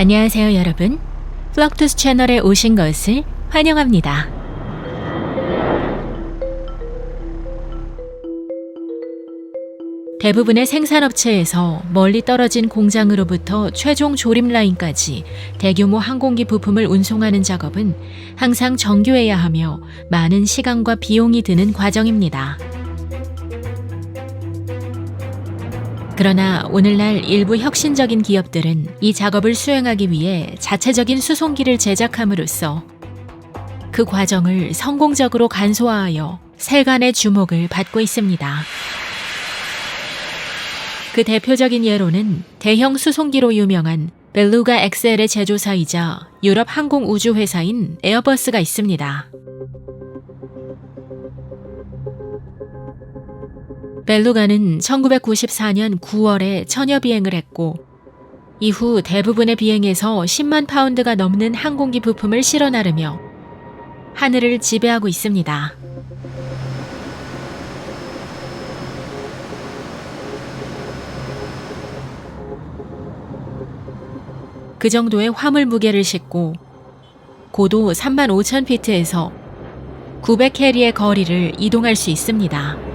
안녕하세요, 여러분. 플럭투스 채널에 오신 것을 환영합니다. 대부분의 생산업체에서 멀리 떨어진 공장으로부터 최종 조립 라인까지 대규모 항공기 부품을 운송하는 작업은 항상 정교해야 하며 많은 시간과 비용이 드는 과정입니다. 그러나 오늘날 일부 혁신적인 기업들은 이 작업을 수행하기 위해 자체적인 수송기를 제작함으로써 그 과정을 성공적으로 간소화하여 세간의 주목을 받고 있습니다. 그 대표적인 예로는 대형 수송기로 유명한 벨루가 엑셀의 제조사이자 유럽 항공 우주 회사인 에어버스가 있습니다. 벨루가는 1994년 9월에 천여 비행을 했고 이후 대부분의 비행에서 10만 파운드가 넘는 항공기 부품을 실어 나르며 하늘을 지배하고 있습니다. 그 정도의 화물 무게를 싣고 고도 3만 5천 피트에서 900캐리의 거리를 이동할 수 있습니다.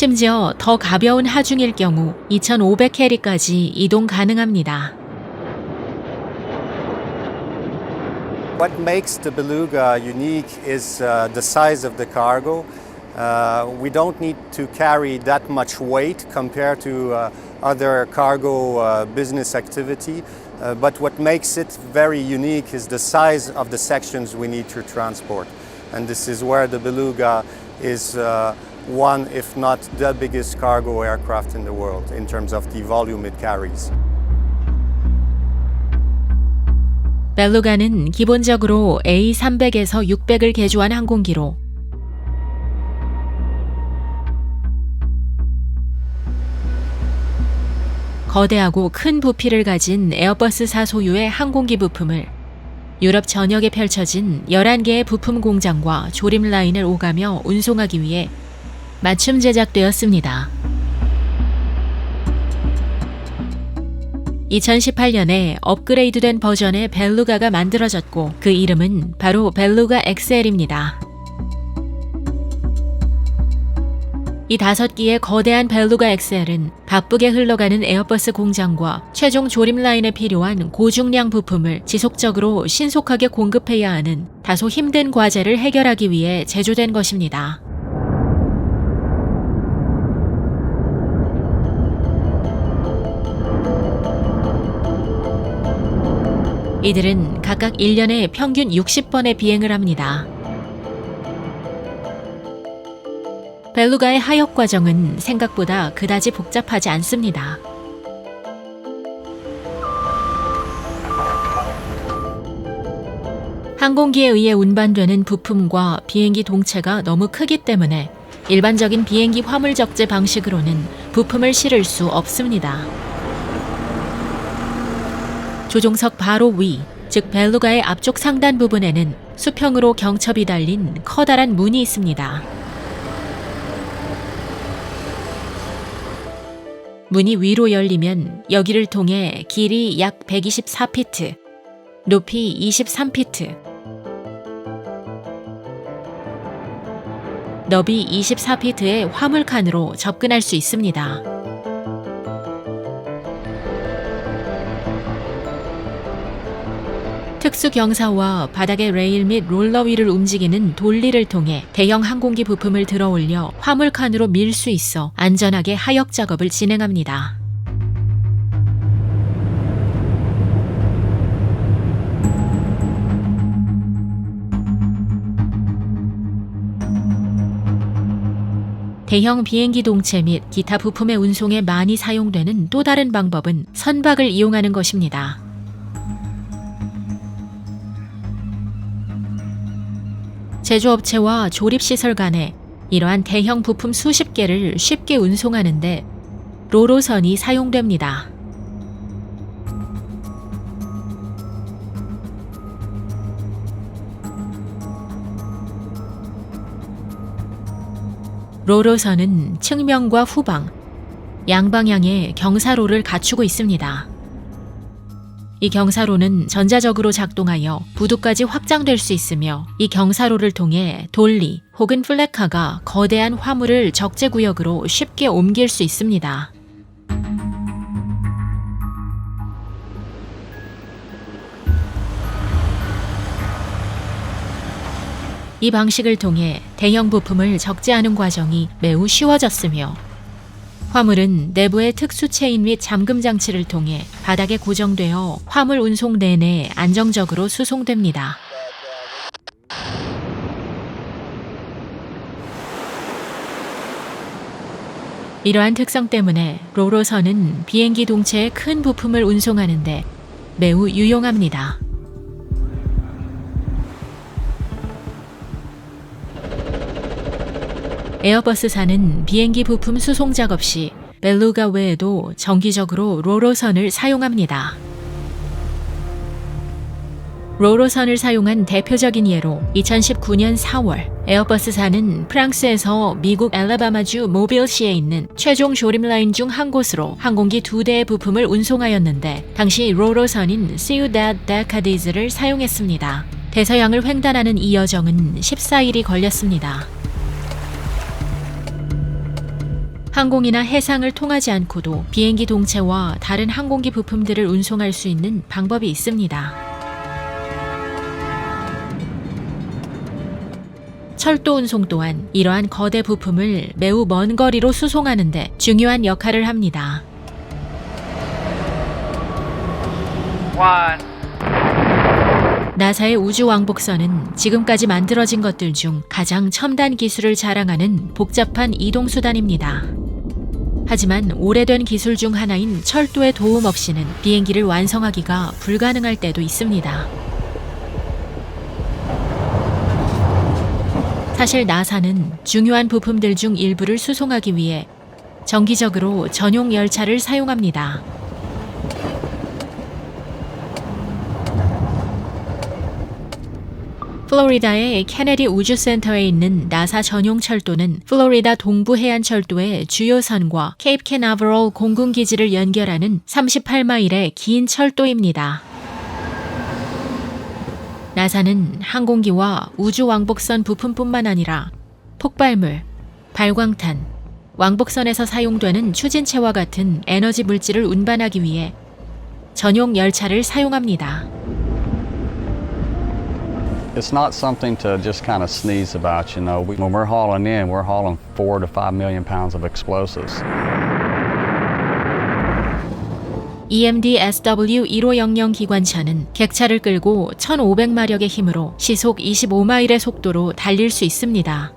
심지어 더 가벼운 하중일 경우 2,500캐리까지 이동 가능합니다. What makes the Beluga unique is uh, the size of the cargo. Uh, we don't need to carry that much weight compared to uh, other cargo uh, business activity. Uh, but what makes it very unique is the size of the sections we need to transport. And this is where the Beluga is uh, one, if not the biggest cargo aircraft in the world in terms of the volume it carries. 벨루가는 기본적으로 A300에서 600을 개조한 항공기로 거대하고 큰 부피를 가진 에어버스사 소유의 항공기 부품을 유럽 전역에 펼쳐진 11개의 부품 공장과 조립 라인을 오가며 운송하기 위해 맞춤 제작되었습니다. 2018년에 업그레이드된 버전의 벨루가가 만들어졌고 그 이름은 바로 벨루가 XL입니다. 이 다섯 기의 거대한 벨루가 XL은 바쁘게 흘러가는 에어버스 공장과 최종 조립 라인에 필요한 고중량 부품을 지속적으로 신속하게 공급해야 하는 다소 힘든 과제를 해결하기 위해 제조된 것입니다. 이들은 각각 1년에 평균 60번의 비행을 합니다. 벨루가의 하역 과정은 생각보다 그다지 복잡하지 않습니다. 항공기에 의해 운반되는 부품과 비행기 동체가 너무 크기 때문에 일반적인 비행기 화물 적재 방식으로는 부품을 실을 수 없습니다. 조종석 바로 위, 즉 벨루가의 앞쪽 상단 부분에는 수평으로 경첩이 달린 커다란 문이 있습니다. 문이 위로 열리면 여기를 통해 길이 약 124피트, 높이 23피트, 너비 24피트의 화물칸으로 접근할 수 있습니다. 특수 경사와 바닥의 레일 및 롤러 위를 움직이는 돌리를 통해 대형 항공기 부품을 들어 올려 화물칸으로 밀 수 있어 안전하게 하역 작업을 진행합니다. 대형 비행기 동체 및 기타 부품의 운송에 많이 사용되는 또 다른 방법은 선박을 이용하는 것입니다. 제조업체와 조립시설 간에 이러한 대형 부품 수십 개를 쉽게 운송하는데 로로선이 사용됩니다. 로로선은 측면과 후방, 양방향에 경사로를 갖추고 있습니다. 이 경사로는 전자적으로 작동하여 부두까지 확장될 수 있으며 이 경사로를 통해 돌리 혹은 플래카가 거대한 화물을 적재 구역으로 쉽게 옮길 수 있습니다. 이 방식을 통해 대형 부품을 적재하는 과정이 매우 쉬워졌으며 화물은 내부의 특수 체인 및 잠금 장치를 통해 바닥에 고정되어 화물 운송 내내 안정적으로 수송됩니다. 이러한 특성 때문에 로로선은 비행기 동체의 큰 부품을 운송하는데 매우 유용합니다. 에어버스사는 비행기 부품 수송 작업 시 벨루가 외에도 정기적으로 로로선을 사용합니다. 로로선을 사용한 대표적인 예로 2019년 4월 에어버스사는 프랑스에서 미국 알라바마주 모빌시에 있는 최종 조림 라인 중 한 곳으로 항공기 두 대의 부품을 운송하였는데 당시 로로선인 시우닷 데카디즈를 사용했습니다. 대서양을 횡단하는 이 여정은 14일이 걸렸습니다. 항공이나 해상을 통하지 않고도 비행기 동체와 다른 항공기 부품들을 운송할 수 있는 방법이 있습니다. 철도 운송 또한 이러한 거대 부품을 매우 먼 거리로 수송하는데 중요한 역할을 합니다. 나사의 우주 왕복선은 지금까지 만들어진 것들 중 가장 첨단 기술을 자랑하는 복잡한 이동 수단입니다. 하지만 오래된 기술 중 하나인 철도의 도움 없이는 비행기를 완성하기가 불가능할 때도 있습니다. 사실 나사는 중요한 부품들 중 일부를 수송하기 위해 정기적으로 전용 열차를 사용합니다. 플로리다의 케네디 우주센터에 있는 나사 전용 철도는 플로리다 동부 해안 철도의 주요 선과 케이프 캐나버럴 공군 기지를 연결하는 38마일의 긴 철도입니다. 나사는 항공기와 우주 왕복선 부품뿐만 아니라 폭발물, 발광탄, 왕복선에서 사용되는 추진체와 같은 에너지 물질을 운반하기 위해 전용 열차를 사용합니다. It's not something to just kind of sneeze about, you know. When we're hauling in, we're hauling four to five million pounds of explosives. EMD SW 1500 기관차는 객차를 끌고 1500마력의 힘으로 시속 25마일의 속도로 달릴 수 있습니다.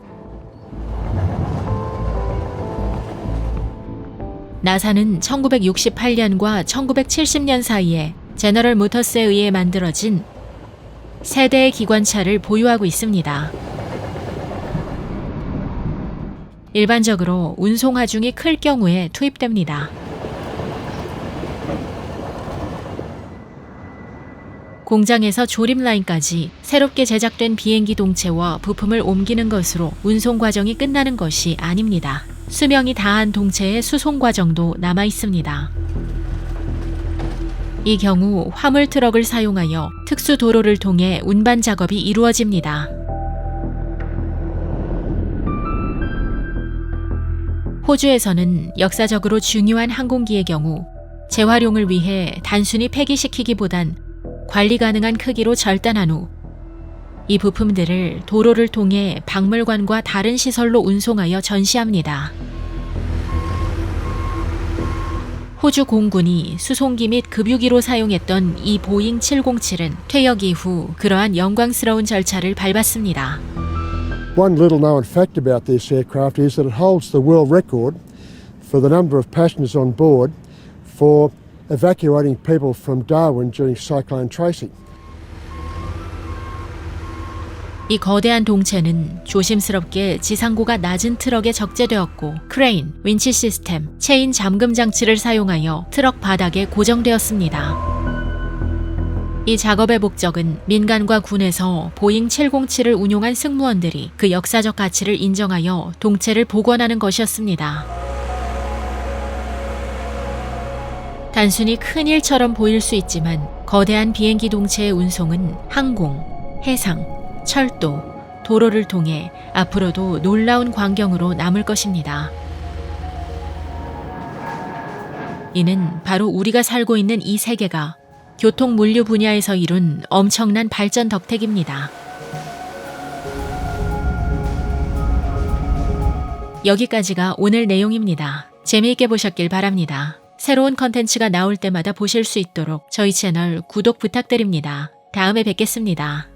나사는 1968년과 1970년 사이에 제너럴 모터스에 의해 만들어진 세 대의 기관차를 보유하고 있습니다. 일반적으로 운송 하중이 클 경우에 투입됩니다. 공장에서 조립 라인까지 새롭게 제작된 비행기 동체와 부품을 옮기는 것으로 운송 과정이 끝나는 것이 아닙니다. 수명이 다한 동체의 수송 과정도 남아 있습니다. 이 경우 화물 트럭을 사용하여 특수 도로를 통해 운반 작업이 이루어집니다. 호주에서는 역사적으로 중요한 항공기의 경우 재활용을 위해 단순히 폐기시키기보단 관리 가능한 크기로 절단한 후 이 부품들을 도로를 통해 박물관과 다른 시설로 운송하여 전시합니다. 호주 공군이 수송기 및 급유기로 사용했던 이 보잉 707은 퇴역 이후 그러한 영광스러운 절차를 밟았습니다. One little known fact about this aircraft is that it holds the world record for the number of passengers on board for evacuating people from Darwin during Cyclone Tracy. 이 거대한 동체는 조심스럽게 지상고가 낮은 트럭에 적재되었고 크레인, 윈치 시스템, 체인 잠금 장치를 사용하여 트럭 바닥에 고정되었습니다. 이 작업의 목적은 민간과 군에서 보잉 707을 운용한 승무원들이 그 역사적 가치를 인정하여 동체를 복원하는 것이었습니다. 단순히 큰 일처럼 보일 수 있지만 거대한 비행기 동체의 운송은 항공, 해상, 철도, 도로를 통해 앞으로도 놀라운 광경으로 남을 것입니다. 이는 바로 우리가 살고 있는 이 세계가 교통 물류 분야에서 이룬 엄청난 발전 덕택입니다. 여기까지가 오늘 내용입니다. 재미있게 보셨길 바랍니다. 새로운 컨텐츠가 나올 때마다 보실 수 있도록 저희 채널 구독 부탁드립니다. 다음에 뵙겠습니다.